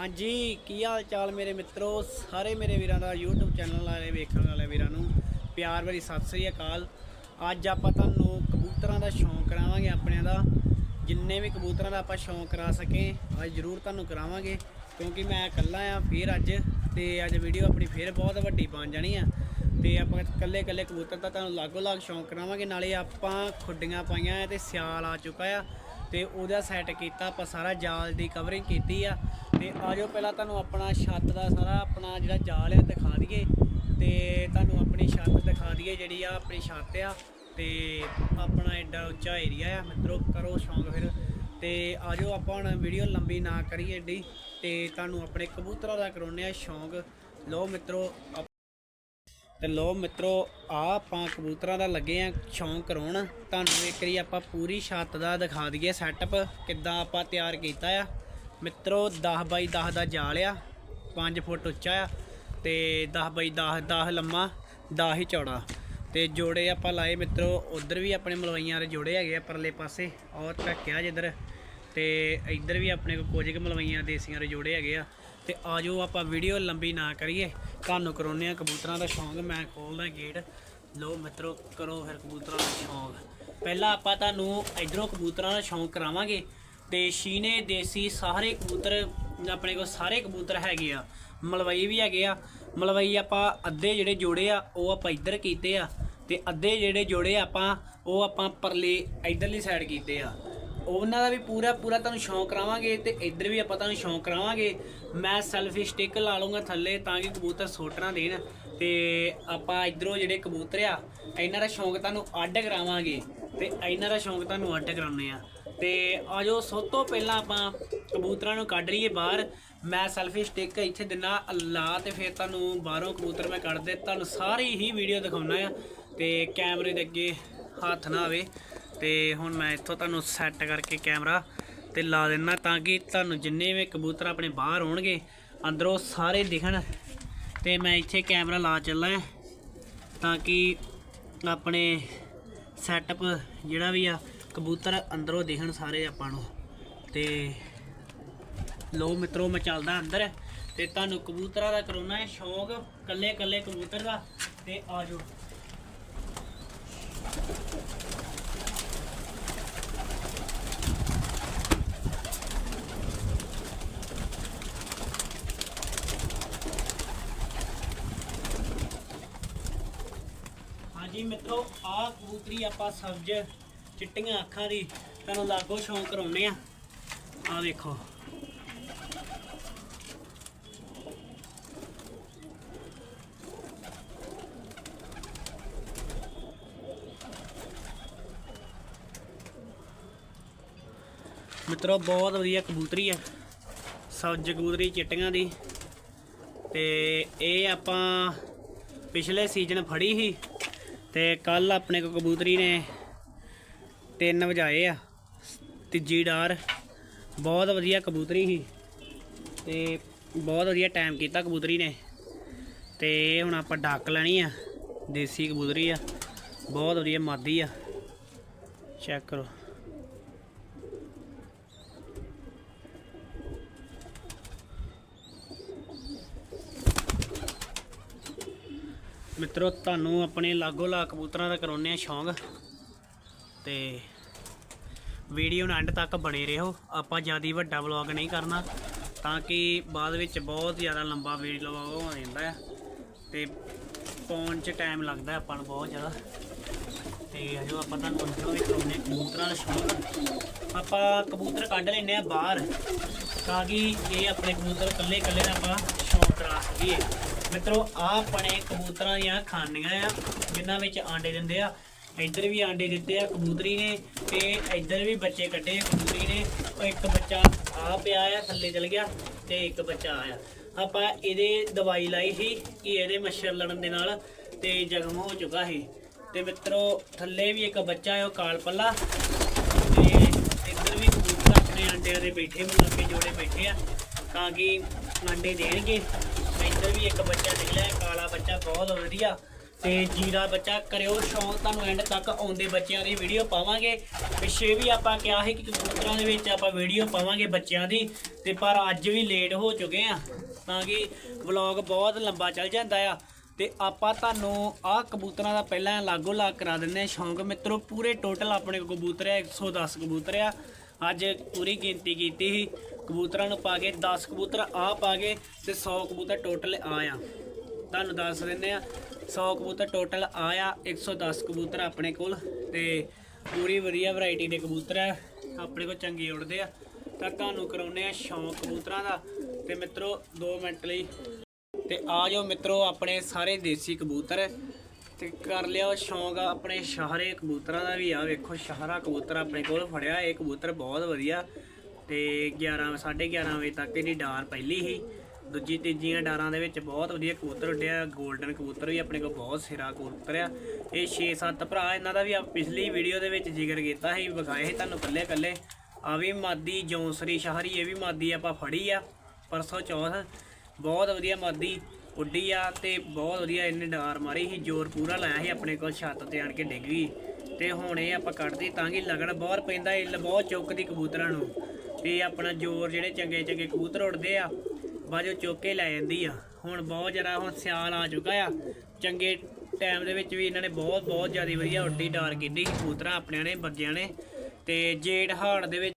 ਹਾਂਜੀ, ਕੀ ਹਾਲ ਚਾਲ ਮੇਰੇ ਮਿੱਤਰੋ? ਸਾਰੇ ਮੇਰੇ ਵੀਰਾਂ ਦਾ YouTube ਚੈਨਲ ਵਾਲੇ, ਵੇਖਣ ਵਾਲੇ ਵੀਰਾਂ ਨੂੰ ਪਿਆਰ ਭਰੀ ਸਤਿ ਸ੍ਰੀ ਅਕਾਲ। ਅੱਜ ਆਪਾਂ ਤੁਹਾਨੂੰ ਕਬੂਤਰਾਂ ਦਾ ਸ਼ੌਂਕ ਕਰਾਵਾਂਗੇ ਆਪਣਿਆਂ ਦਾ। ਜਿੰਨੇ ਵੀ ਕਬੂਤਰਾਂ ਦਾ ਆਪਾਂ ਸ਼ੌਂਕ ਕਰਾ ਸਕੇ, ਅੱਜ ਜ਼ਰੂਰ ਤੁਹਾਨੂੰ ਕਰਾਵਾਂਗੇ। ਕਿਉਂਕਿ ਮੈਂ ਇਕੱਲਾ ਆ ਫੇਰ ਅੱਜ, ਤੇ ਅੱਜ ਵੀਡੀਓ ਆਪਣੀ ਫੇਰ ਬਹੁਤ ਵੱਡੀ ਬਣ ਜਾਣੀ ਆ। ਤੇ ਆਪਾਂ ਇਕੱਲੇ ਇਕੱਲੇ ਕਬੂਤਰ ਦਾ ਤੁਹਾਨੂੰ ਲਾਗੋ ਲਾਗ ਸ਼ੌਂਕ ਕਰਾਵਾਂਗੇ। ਨਾਲੇ ਆਪਾਂ ਖੁੱਡੀਆਂ ਪਾਈਆਂ ਆ ਤੇ ਸਿਆਲ ਆ ਚੁੱਕਾ ਆ। ਤੇ ਉਹਦਾ ਸੈੱਟ ਕੀਤਾ, ਆਪਾਂ ਸਾਰਾ ਜਾਲ ਦੀ ਕਵਰਿੰਗ ਕੀਤੀ ਆ। ਤੇ ਆਜੋ ਪਹਿਲਾਂ ਤੁਹਾਨੂੰ ਆਪਣਾ ਛੱਤ ਦਾ ਸਾਰਾ ਆਪਣਾ ਜਿਹੜਾ ਜਾਲ ਆ ਦਿਖਾ ਦਈਏ। ਤੇ ਤੁਹਾਨੂੰ ਆਪਣੀ ਛੱਤ ਦਿਖਾ ਦਈਏ ਜਿਹੜੀ ਆ ਆਪਣੀ ਛੱਤ ਆ। ਤੇ ਆਪਣਾ ਐਡਾ ਉੱਚਾ ਏਰੀਆ ਆ, ਮਿੱਤਰੋ, ਕਰੋ ਸ਼ੌਂਕ ਫਿਰ। ਤੇ ਆਜੋ ਆਪਾਂ ਹੁਣ ਵੀਡੀਓ ਲੰਬੀ ਨਾ ਕਰੀਏ ਏਡੀ। ਤੇ ਤੁਹਾਨੂੰ ਆਪਣੇ ਕਬੂਤਰਾਂ ਦਾ ਕਰਾਉਨੇ ਆ ਸ਼ੌਂਕ। ਲੋ ਮਿੱਤਰੋ ਆਪ- ਤੇ ਲੋ ਮਿੱਤਰੋ ਆ ਆਪਾਂ ਕਬੂਤਰਾਂ ਦਾ ਲੱਗੇ ਆ ਸ਼ੌਂਕ ਕਰਾਉਣ। ਤੁਹਾਨੂੰ ਇੱਕ ਵਾਰੀ ਆਪਾਂ ਪੂਰੀ ਛੱਤ ਦਾ ਦਿਖਾ ਦਈਏ ਸੈਟਅਪ ਕਿੱਦਾਂ ਆਪਾਂ ਤਿਆਰ ਕੀਤਾ ਆ। ਮਿੱਤਰੋ 10 ਬਾਈ 10 ਦਾ ਜਾਲ ਆ 5 ਫੁੱਟ ਉੱਚਾ ਆ, ਤੇ 10 ਬਾਈ 10 10 ਲੰਮਾ 10 ਹੀ ਚੌੜਾ। ਤੇ ਜੋੜੇ ਆਪਾਂ ਲਾਏ ਮਿੱਤਰੋ, ਉਧਰ ਵੀ ਆਪਣੇ ਮਲਵਈਆਂ ਦੇ ਜੋੜੇ ਹੈਗੇ ਆ ਪਰਲੇ ਪਾਸੇ, ਔਰ ਢੱਕਿਆ ਜਿੱਧਰ। ਤੇ ਇੱਧਰ ਵੀ ਆਪਣੇ ਕੋਲ ਕੁਝ ਕੁ ਮਲਵਈਆਂ, ਦੇਸੀਆਂ ਦੇ ਜੋੜੇ ਹੈਗੇ ਆ। ਤੇ ਆਜੋ ਆਪਾਂ ਵੀਡੀਓ ਲੰਬੀ ਨਾ ਕਰੀਏ। ਤੁਹਾਨੂੰ ਕਰਾਉਨੇ ਆ ਕਬੂਤਰਾਂ ਦਾ ਸ਼ੌਂਕ ਮੈਂ ਖੋਲਦਾ ਗੇਟ ਲੋ ਮਿੱਤਰੋ, ਕਰੋ ਫਿਰ ਕਬੂਤਰਾਂ ਦਾ ਸ਼ੌਂਕ। ਪਹਿਲਾਂ ਆਪਾਂ ਤੁਹਾਨੂੰ ਇਧਰੋਂ ਕਬੂਤਰਾਂ ਦਾ ਸ਼ੌਂਕ ਕਰਾਵਾਂਗੇ। ਤੇ ਸ਼ੀਨੇ, ਦੇਸੀ ਸਾਰੇ ਕਬੂਤਰ, ਆਪਣੇ ਕੋਲ ਸਾਰੇ ਕਬੂਤਰ ਹੈਗੇ ਆ। ਮਲਵਈ ਵੀ ਹੈਗੇ ਆ। ਮਲਵਈ ਆਪਾਂ ਅੱਧੇ ਜਿਹੜੇ ਜੋੜੇ ਆ, ਉਹ ਆਪਾਂ ਇੱਧਰ ਕੀਤੇ ਆ। ਤੇ ਅੱਧੇ ਜਿਹੜੇ ਜੋੜੇ ਆਪਾਂ, ਉਹ ਆਪਾਂ ਪਰਲੇ ਇਧਰਲੀ ਸਾਈਡ ਕੀਤੇ ਆ। ਉਹਨਾਂ ਦਾ ਵੀ ਪੂਰਾ ਪੂਰਾ ਤੁਹਾਨੂੰ ਸ਼ੌਂਕ ਕਰਾਵਾਂਗੇ ਤੇ ਇੱਧਰ ਵੀ ਆਪਾਂ ਤੁਹਾਨੂੰ ਸ਼ੌਂਕ ਕਰਾਵਾਂਗੇ। ਮੈਂ ਸੈਲਫੀ ਸਟਿੱਕ ਲਾ ਲਵਾਂਗਾ ਥੱਲੇ ਤਾਂ ਕਿ ਕਬੂਤਰ ਸੁੱਟ ਦੇਣ ਤੇ ਆਪਾਂ ਇਧਰੋਂ ਜਿਹੜੇ ਕਬੂਤਰ ਆ, ਇਹਨਾਂ ਦਾ ਸ਼ੌਂਕ ਤੁਹਾਨੂੰ ਅੱਡ ਕਰਾਵਾਂਗੇ ਤੇ ਇਹਨਾਂ ਦਾ ਸ਼ੌਂਕ ਤੁਹਾਨੂੰ ਅੱਡ ਕਰਾਉਨੇ ਆ। ਤੇ ਆਜੋ ਸਭ ਤੋਂ ਪਹਿਲਾਂ ਆਪਾਂ ਕਬੂਤਰਾਂ ਨੂੰ ਕੱਢ ਲਈਏ ਬਾਹਰ। ਮੈਂ ਸੈਲਫੀ ਸਟਿੱਕ ਇੱਥੇ ਦਿਨਾ ਅੱਲਾ ਤੇ ਫਿਰ ਤੁਹਾਨੂੰ ਬਾਹਰੋਂ ਕਬੂਤਰ ਮੈਂ ਕੱਢਦੇ ਤੁਹਾਨੂੰ ਸਾਰੀ ਹੀ ਵੀਡੀਓ ਦਿਖਾਉਣਾ ਆ ਤੇ ਕੈਮਰੇ ਦੇ ਅੱਗੇ ਹੱਥ ਨਾ ਆਵੇ। ਤੇ ਹੁਣ ਮੈਂ ਇੱਥੋਂ ਤੁਹਾਨੂੰ ਸੈੱਟ ਕਰਕੇ ਕੈਮਰਾ ਤੇ ਲਾ ਦੇਣਾ ਤਾਂ ਕਿ ਤੁਹਾਨੂੰ ਜਿੰਨੇ ਵੀ ਕਬੂਤਰ ਆਪਣੇ ਬਾਹਰ ਹੋਣਗੇ ਅੰਦਰੋਂ ਸਾਰੇ ਦਿਖਣ। ਤੇ ਮੈਂ ਇੱਥੇ ਕੈਮਰਾ ਲਾ ਚੱਲਾ ਤਾਂ ਕਿ ਆਪਣੇ ਸੈਟਅਪ ਜਿਹੜਾ ਵੀ ਆ, ਕਬੂਤਰ ਅੰਦਰੋਂ ਦਿਖਣ ਸਾਰੇ ਆਪਾਂ ਨੂੰ। ਤੇ ਲੋ ਮਿੱਤਰੋ, ਮੈਂ ਚੱਲਦਾ ਅੰਦਰ। ਤੇ ਤੁਹਾਨੂੰ ਕਬੂਤਰਾਂ ਦਾ ਕਰਾਉਣਾ ਹੈ ਸ਼ੌਂਕ ਕੱਲੇ ਕੱਲੇ ਕਬੂਤਰ ਦਾ। ਤੇ ਆਜੋ ਹਾਂਜੀ ਮਿੱਤਰੋ, ਆਹ ਕਬੂਤਰੀ ਆਪਾਂ ਸਬਜ਼ ਚਿੱਟੀਆਂ ਅੱਖਾਂ ਦੀ ਤੁਹਾਨੂੰ ਲਾਗੋ ਸ਼ੌਂਕ ਕਰਾਉਨੇ ਆ ਆਹ ਵੇਖੋ। ਮਿੱਤਰੋ, ਬਹੁਤ ਵਧੀਆ ਕਬੂਤਰੀ ਆ ਸਬਜ਼ ਕਬੂਤਰੀ ਚਿੱਟੀਆਂ ਦੀ। ਤੇ ਇਹ ਆਪਾਂ ਪਿਛਲੇ ਸੀਜ਼ਨ ਫੜੀ ਸੀ। ਤੇ ਕੱਲ ਆਪਣੇ ਕੋ ਕਬੂਤਰੀ ਨੇ ਤਿੰਨ ਵਜਾਏ ਆ। ਤੀਜੀ ਡਾਰ। ਬਹੁਤ ਵਧੀਆ ਕਬੂਤਰੀ ਸੀ। ਤੇ ਬਹੁਤ ਵਧੀਆ ਟਾਈਮ ਕੀਤਾ ਕਬੂਤਰੀ ਨੇ। ਤੇ ਹੁਣ ਆਪਾਂ ਡੱਕ ਲੈਣੀ ਆ। ਦੇਸੀ ਕਬੂਤਰੀ ਆ। ਬਹੁਤ ਵਧੀਆ ਮਾਦੀ ਆ। ਚੈੱਕ ਕਰੋ। ਮਿੱਤਰੋ, ਤੁਹਾਨੂੰ ਆਪਣੇ ਲਾਗੋ ਲਾ ਕਬੂਤਰਾਂ ਦਾ ਕਰਾਉਨੇ ਆ ਸ਼ੌਂਕ। ਤੇ ਵੀਡੀਓ ਨੂੰ ਐਂਡ ਤੱਕ ਬਣੇ ਰਹੋ। ਆਪਾਂ ਜ਼ਿਆਦਾ ਵੱਡਾ ਵਲੌਗ ਨਹੀਂ ਕਰਨਾ, ਤਾਂ ਕਿ ਬਾਅਦ ਵਿੱਚ ਬਹੁਤ ਜ਼ਿਆਦਾ ਲੰਬਾ ਵੀਡੀਓ ਹੋ ਜਾਂਦਾ ਹੈ। ਤੇ ਪਾਉਣ 'ਚ ਟਾਈਮ ਲੱਗਦਾ ਆਪਾਂ ਨੂੰ ਬਹੁਤ ਜ਼ਿਆਦਾ। ਤੇ ਜੋ ਆਪਾਂ ਤੁਹਾਨੂੰ ਅੰਦਰੋਂ ਵੀ ਕਰਾਉਨੇ ਆ ਕਬੂਤਰਾਂ ਦਾ ਸ਼ੌਂਕ। ਆਪਾਂ ਕਬੂਤਰ ਕੱਢ ਲੈਨੇ ਆ ਬਾਹਰ, ਤਾਂ ਕਿ ਇਹ ਆਪਣੇ ਕਬੂਤਰ ਇਕੱਲੇ ਇਕੱਲੇ ਦਾ ਆਪਾਂ ਸ਼ੌਂਕ ਕਰਾ ਸਕੀਏ। ਮਿੱਤਰੋ ਆ ਆਪਣੇ ਕਬੂਤਰਾਂ ਦੀਆਂ ਖਾਨੀਆਂ ਆ, ਜਿਨ੍ਹਾਂ ਵਿੱਚ ਆਂਡੇ ਦਿੰਦੇ ਆ। ਇੱਧਰ ਵੀ ਆਂਡੇ ਦਿੱਤੇ ਆ ਕਬੂਤਰੀ ਨੇ ਤੇ ਇੱਧਰ ਵੀ ਬੱਚੇ ਕੱਢੇ ਆ ਕਬੂਤਰੀ ਨੇ। ਉਹ ਇੱਕ ਬੱਚਾ ਆ ਪਿਆ ਆ, ਥੱਲੇ ਚਲ ਗਿਆ ਤੇ ਇੱਕ ਬੱਚਾ ਆਇਆ। ਆਪਾਂ ਇਹਦੇ ਦਵਾਈ ਲਾਈ ਸੀ ਕਿ ਇਹਦੇ ਮੱਛਰ ਲੜਨ ਦੇ ਨਾਲ ਤੇ ਜ਼ਖਮ ਹੋ ਚੁੱਕਾ ਸੀ। ਤੇ ਮਿੱਤਰੋ, ਥੱਲੇ ਵੀ ਇੱਕ ਬੱਚਾ ਹੈ ਉਹ ਕਾਲ ਪੱਲਾ। ਤੇ ਇੱਧਰ ਵੀ ਕਬੂਤਰ ਆਪਣੇ ਆਂਡਿਆਂ ਦੇ ਬੈਠੇ ਮਤਲਬ ਜੋੜੇ ਬੈਠੇ ਆ, ਤਾਂ ਕਿ ਆਂਡੇ ਦੇਣਗੇ। ਇੱਧਰ ਵੀ ਇੱਕ ਬੱਚਾ ਨਿਕਲਿਆ ਕਾਲਾ ਬੱਚਾ ਬਹੁਤ ਵਧੀਆ। ਤੇ ਜੀਰਾ ਬੱਚਾ ਕਰਿਓ ਸ਼ੌਂਕ, ਤੁਹਾਨੂੰ ਐਂਡ ਤੱਕ ਆਉਂਦੇ ਬੱਚਿਆਂ ਦੀ ਵੀਡੀਓ ਪਾਵਾਂਗੇ। ਪਿੱਛੇ ਵੀ ਆਪਾਂ ਕਿਹਾ ਸੀ ਕਿ ਕਬੂਤਰਾਂ ਦੇ ਵਿੱਚ ਆਪਾਂ ਵੀਡੀਓ ਪਾਵਾਂਗੇ ਬੱਚਿਆਂ ਦੀ। ਤੇ ਪਰ ਅੱਜ ਵੀ ਲੇਟ ਹੋ ਚੁੱਕੇ ਆ, ਤਾਂ ਕਿ ਵਲੌਗ ਬਹੁਤ ਲੰਬਾ ਚੱਲ ਜਾਂਦਾ ਆ। ਤੇ ਆਪਾਂ ਤੁਹਾਨੂੰ ਆਹ ਕਬੂਤਰਾਂ ਦਾ ਪਹਿਲਾਂ ਲਾਗੋ ਲਾਗ ਕਰਾ ਦਿੰਦੇ ਆ ਸ਼ੌਂਕ। ਮਿੱਤਰੋ, ਪੂਰੇ ਟੋਟਲ ਆਪਣੇ ਕੋਲ ਕਬੂਤਰ ਆ 110 ਕਬੂਤਰ ਆ। ਅੱਜ ਪੂਰੀ ਗਿਣਤੀ ਕੀਤੀ ਸੀ। ਕਬੂਤਰਾਂ ਨੂੰ ਪਾ ਕੇ 10 ਕਬੂਤਰ ਆ ਪਾ ਕੇ ਤੇ 100 ਕਬੂਤਰ ਟੋਟਲ ਆ ਆ ਤੁਹਾਨੂੰ ਦੱਸ ਦਿੰਦੇ ਆ 100 ਕਬੂਤਰ ਟੋਟਲ ਆਇਆ 110 ਕਬੂਤਰ ਆਪਣੇ ਕੋਲ ਤੇ ਪੂਰੀ ਵਧੀਆ ਵੈਰਾਈਟੀ ਦੇ ਕਬੂਤਰ ਆ ਆਪਣੇ ਕੋਲ ਚੰਗੇ ਉੜਦੇ ਆ। ਤਾਂ ਤੁਹਾਨੂੰ ਕਰਾਉਨੇ ਆ ਸ਼ੌਂਕ ਕਬੂਤਰਾਂ ਦਾ। ਤੇ ਮਿੱਤਰੋ 2 ਮਿੰਟ ਲਈ। ਤੇ ਆ ਜਾਓ ਮਿੱਤਰੋ, ਆਪਣੇ ਸਾਰੇ ਦੇਸੀ ਕਬੂਤਰ। ਤੇ ਕਰ ਲਿਓ ਸ਼ੌਂਕ ਆਪਣੇ ਸ਼ਾਹਰੇ ਕਬੂਤਰਾਂ ਦਾ ਵੀ। ਆ ਵੇਖੋ, ਸ਼ਾਹਰਾ ਕਬੂਤਰ ਆਪਣੇ ਕੋਲ ਫੜਿਆ, ਇਹ ਕਬੂਤਰ ਬਹੁਤ ਵਧੀਆ। ਤੇ 11 11:30 ਵਜੇ ਤੱਕ ਇਹਦੀ ਡਾਰ ਪਹਿਲੀ ਸੀ। ਦੂਜੀ, ਤੀਜੀਆਂ ਡਾਰਾਂ ਦੇ ਵਿੱਚ ਬਹੁਤ ਵਧੀਆ ਕਬੂਤਰ ਉੱਡਿਆ 골ਡਨ ਕਬੂਤਰ ਵੀ ਆਪਣੇ ਕੋਲ ਬਹੁਤ ਸਿਰਾ ਕਬੂਤਰ ਆ। ਇਹ 6-7 ਭਰਾ ਇਹਨਾਂ ਦਾ ਵੀ ਆ ਪਿਛਲੀ ਵੀਡੀਓ ਦੇ ਵਿੱਚ ਜ਼ਿਕਰ ਕੀਤਾ ਸੀ, ਵਿਖਾਏ ਸੀ ਤੁਹਾਨੂੰ ਕੱਲੇ ਕੱਲੇ ਆ ਵੀ ਮਾਦੀ ਜੌਂਸਰੀ ਸ਼ਾਹਰੀ, ਇਹ ਵੀ ਮਾਦੀ ਆਪਾਂ ਫੜੀ ਆ, ਪਰਸੋਂ ਚੌਥ। ਬਹੁਤ ਵਧੀਆ ਮਾਦੀ ਉੱਡੀ ਆ ਤੇ ਬਹੁਤ ਵਧੀਆ ਇਹਨੇ ਡਾਰ ਮਾਰੀ ਸੀ, ਜ਼ੋਰ ਪੂਰਾ ਲਾਇਆ ਸੀ ਆਪਣੇ ਕੋਲ, ਛੱਤ ਤੇ ਆਣ ਕੇ ਡਿੱਗ ਗਈ। ਤੇ ਹੁਣ ਇਹ ਆਪਾਂ ਕੱਢਦੀ ਤਾਂ ਕਿ ਲਗੜ ਬਹੁਤ ਪੈਂਦਾ, ਇਹ ਬਹੁਤ ਚੁੱਕਦੀ ਕਬੂਤਰਾਂ ਨੂੰ। ਤੇ ਆਪਣਾ ਜ਼ੋਰ ਜਿਹੜੇ ਚੰਗੇ ਚੰਗੇ ਕਬੂਤਰ ਉੱਡਦੇ ਆ ਬਾਜੋ ਚੁੱਕ ਕੇ ਲੈ ਜਾਂਦੀ ਆ। ਹੁਣ ਬਹੁਤ ਜਰਾ ਹੁਣ ਸਿਆਲ ਆ ਚੁੱਕਾ ਆ। ਚੰਗੇ ਟਾਈਮ ਦੇ ਵਿੱਚ ਵੀ ਇਹਨਾਂ ਨੇ ਬਹੁਤ ਬਹੁਤ ਜ਼ਿਆਦਾ ਵਧੀਆ ਉੱਡੀ ਡਾਰ ਕੀਤੀ ਸੀ ਕਬੂਤਰਾਂ, ਆਪਣਿਆਂ ਨੇ ਬੱਗਿਆਂ ਨੇ। ਤੇ ਜੇਠ ਹਾੜ ਦੇ ਵਿੱਚ